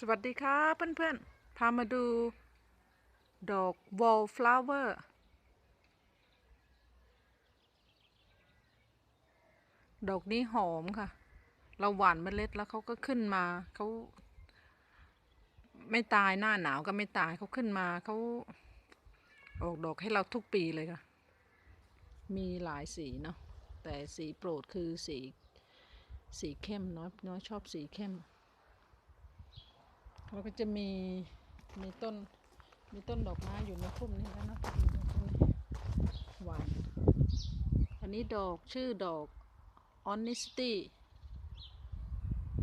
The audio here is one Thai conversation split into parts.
สวัสดีครับเพื่อนๆ พามาดูดอก wallflower ดอกนี้หอมค่ะ เราหว่านเมล็ดแล้วเขาก็ขึ้นมา เขาไม่ตายหน้าหนาวก็ไม่ตายเขาขึ้นมาเขาออกดอกให้เราทุกปีเลยค่ะ มีหลายสีเนาะ แต่สีโปรดคือสีสีเข้มน้อยน้อยชอบสีเข้ม แล้วก็จะมีมีต้นมีต้นดอกไม้อยู่ในพุ่มนี้แล้วนะหวาน อันนี้ดอกชื่อดอก honesty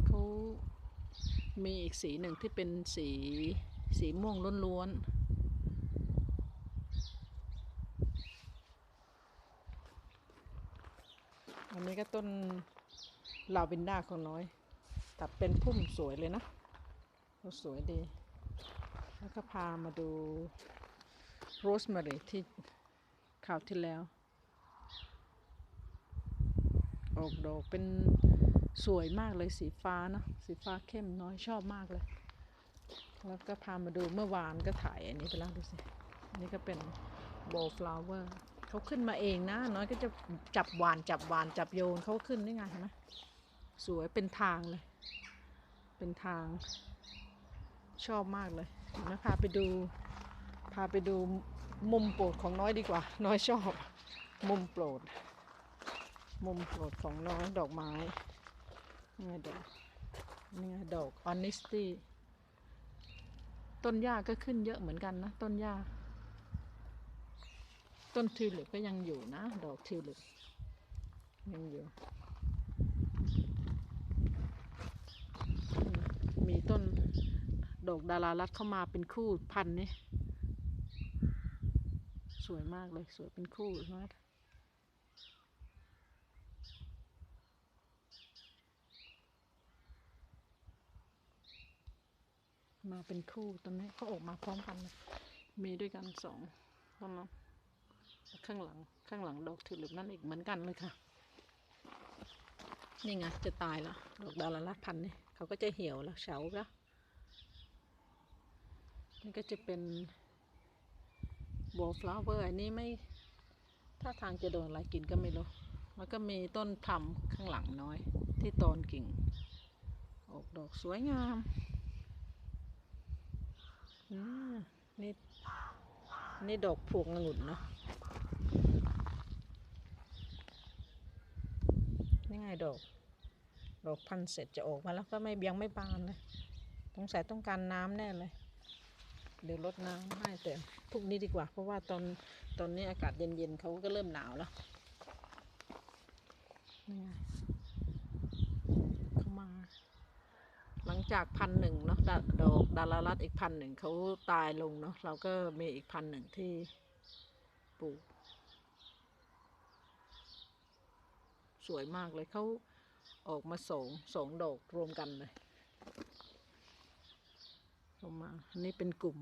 เขามีอีกสีหนึ่งที่เป็นสีสีม่วงล้วนๆ อันนี้ก็ต้นลาเวนด้าของน้อย แตัดเป็นพุ่มสวยเลยนะ สวยดี แล้วก็พามาดูโรสแมรี่ที่คราวที่แล้ว ออกดอกเป็นสวยมากเลยสีฟ้านะสีฟ้าเข้มน้อยชอบมากเลย แล้วก็พามาดูเมื่อวานก็ถ่ายอันนี้ไปแล้วดูสิอันนี้ก็เป็นโบฟลาวเวอร์เขาขึ้นมาเองนะ น้อยก็จะจับหวานจับหวานจับโยนเขาขึ้นได้ไงเห็นไหมสวยเป็นทางเลย เป็นทาง ชอบมากเลยนะพาไปดูพาไปดูมุมโปรดของน้อยดีกว่า น้อยชอบ มุมโปรด มุมโปรดของน้อยดอกไม้นี่ไงดอกนี่ไงดอก honesty ต้นหญ้าก็ขึ้นเยอะเหมือนกันนะ ต้นหญ้าต้นทิวลิปก็ยังอยู่นะ ดอกทิวลิปยังอยู่ มีต้น ดอกดารารัตเข้ามาเป็นคู่พันนี่สวยมากเลยสวยเป็นคู่มากมาเป็นคู่ตอนนี้เขาออกมาพร้อมกัน มีด้วยกันสองต้นนข้างหลังข้างหลังดอกทิวลิปนั่นอีกเหมือนกันเลยค่ะ นี่ไงจะตายแล้ว ดอกดารารัตพันนี่เขาก็จะเหี่ยวแล้วเฉาแล้ว นี่ก็จะเป็นโบฟลาเวอร์อันนี้ไม่ถ้าทางจะโดนอะไรกินก็ไม่รู้แล้วก็มีต้นพลัมข้างหลังน้อย ที่ตอนกิ่ง ออกดอกสวยงามนี่นี่ดอกพวงองุ่นเนาะนี่ไงดอก ดอกพันเสร็จจะออกมาแล้วก็ไม่เบียงไม่บานเลยต้องใส่ต้องการน้ำแน่เลย เดี๋ยวลดน้ำให้แต่พรุ่งนี้ดีกว่า เพราะว่าตอนตอนนี้อากาศเย็นๆเขาก็เริ่มหนาวแล้วนี่ไงเขามา หลังจากพันหนึ่งเนาะดดอกดารารัตอีกพันหนึ่งเขาตายลงเนาะเราก็มีอีกพันหนึ่งที่ปลูกสวยมากเลยเขาออกมาสองสองดอกรวมกันเลย ลงมา อันนี้เป็นกลุ่ม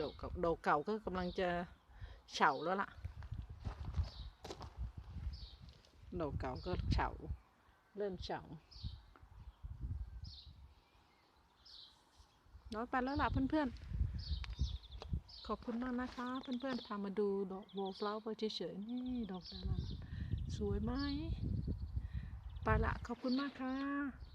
ดอกเก่าดอกเก่าก็กำลังจะเฉาแล้วล่ะ ดอกเก่าก็เฉา เริ่มเฉาน้อยไปแล้วล่ะเพื่อนๆ ขอบคุณมากนะคะ เพื่อนๆ พามาดูดอกโบว์ฟลาวเวอร์เฉยๆ นี่ดอกดาราสวยไหมไปละขอบคุณมากค่ะ